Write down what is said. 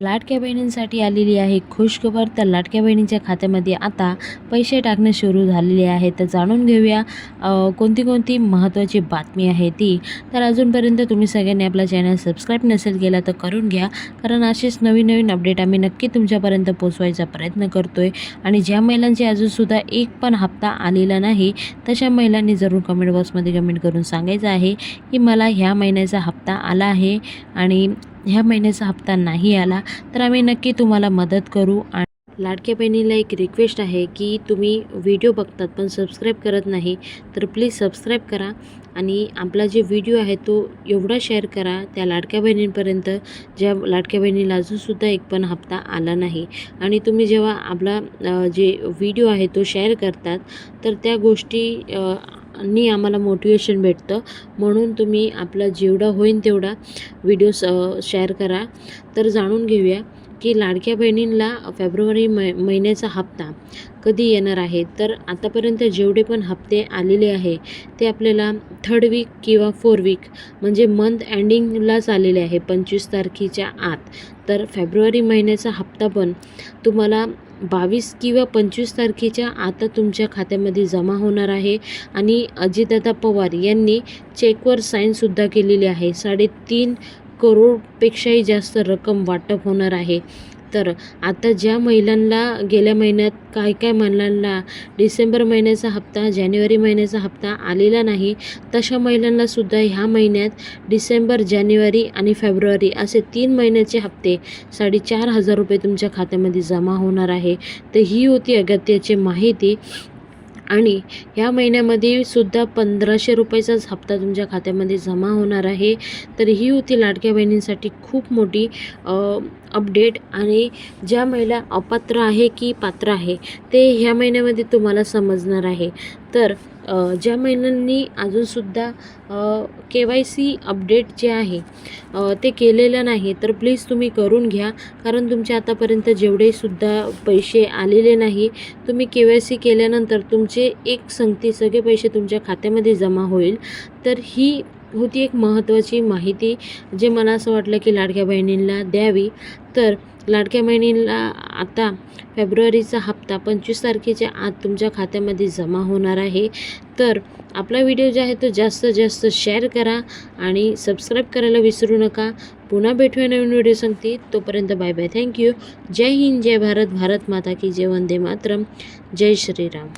लाडक्या बहिणींसाठी आलेली आहे खुशखबर. तर लाडक्या बहिणींच्या खात्यामध्ये आता पैसे टाकणे सुरू झालेले आहे. तर जाणून घेऊया कोणती कोणती महत्त्वाची बातमी आहे ती. तर अजूनपर्यंत तुम्ही सगळ्यांनी आपला चॅनल सबस्क्राईब नसेल केला तर करून घ्या. कारण असेच नवीन नवीन अपडेट आम्ही नक्की तुमच्यापर्यंत पोचवायचा प्रयत्न करतो आहे आणि ज्या महिलांचे अजूनसुद्धा एक पण हप्ता आलेला नाही तशा महिलांनी जरूर कमेंट बॉक्समध्ये कमेंट करून सांगायचं आहे की मला ह्या महिन्याचा हप्ता आला आहे. आणि ह्या महिन्याचा हप्ता नाही आला तर आम्ही नक्की तुम्हाला मदत करू. आणि लाडक्या बहिणीला एक रिक्वेस्ट आहे की तुम्ही व्हिडिओ बघतात पण सबस्क्राईब करत नाही तर प्लीज सबस्क्राईब करा आणि आपला जे व्हिडिओ आहे तो एवढा शेअर करा त्या लाडक्या बहिणींपर्यंत ज्या लाडक्या बहिणीला अजूनसुद्धा एक पण हप्ता आला नाही. आणि तुम्ही जेव्हा आपला जे व्हिडिओ आहे तो शेअर करतात तर त्या गोष्टी नी आम्हाला मोटिवेशन भेटतं. म्हणून तुम्ही आपला जेवढा होईल तेवढा व्हिडिओ शेअर करा. तर जाणून घेऊया की लाडक्या बहिणींना फेब्रुवारी मै महिन्याचा हप्ता कधी येणार आहे? तर आतापर्यंत जेवढे पण हप्ते आलेले आहे ते आपल्याला थर्ड वीक किंवा फोर वीक म्हणजे मंथ एंडिंगलाच आलेले आहे पंचवीस तारखेच्या आत. तर फेब्रुवारी महिन्याचा हप्ता पण तुम्हाला बावीस किंवा पंचवीस तारखेच्या आता तुमच्या खात्यामध्ये जमा होणार आहे. आणि अजितदादा पवार यांनी चेकवर साईनसुद्धा केलेली आहे. साडेतीन करोडपेक्षाही जास्त रक्कम वाटप होणार आहे. तर आता ज्या महिलांना गेल्या महिन्यात काय काय महिलांना डिसेंबर महिन्याचा हप्ता जानेवारी महिन्याचा हप्ता आलेला नाही तशा महिलांनासुद्धा ह्या महिन्यात डिसेंबर जानेवारी आणि फेब्रुवारी असे तीन महिन्याचे हप्ते साडेचार हजार रुपये तुमच्या खात्यामध्ये जमा होणार आहे. तर ही होती अगत्याची माहिती. आणि ह्या महिन्यामध्ये सुद्धा पंधराशे रुपयाचाच हप्ता तुमच्या खात्यामध्ये जमा होणार आहे. तर ही होती लाडक्या बहिणींसाठी खूप मोठी अपडेट आणि ज्या महिला अपात्र आहे की पात्र आहे ते ह्या महिन्यामध्ये तुम्हाला समजणार आहे. तर ज्या महिलांनी अजूनसुद्धा के वाय सी अपडेट जे आहे ते केलेलं नाही तर प्लीज तुम्ही करून घ्या. कारण तुमचे आतापर्यंत जेवढेसुद्धा पैसे आलेले नाही तुम्ही के वाय सी केल्यानंतर तुमचे एक संगती सगळे पैसे तुमच्या खात्यामध्ये जमा होईल. तर ही होती एक महत्त्वाची माहिती जे मला असं वाटलं की लाडक्या बहिणींना द्यावी. तर लाडक्या बहिणींना आता फेब्रुवारीचा हप्ता पंचवीस तारखेच्या आत तुमच्या खात्यामध्ये जमा होणार आहे. तर आपला व्हिडिओ जो आहे तो जास्तीत जास्त शेअर करा आणि सबस्क्राईब करायला विसरू नका. पुन्हा भेटूया नवीन व्हिडिओ सांगते तोपर्यंत बाय बाय. थँक्यू जय हिंद जय भारत. भारत माता की जय वंदे मातरम. जय श्रीराम.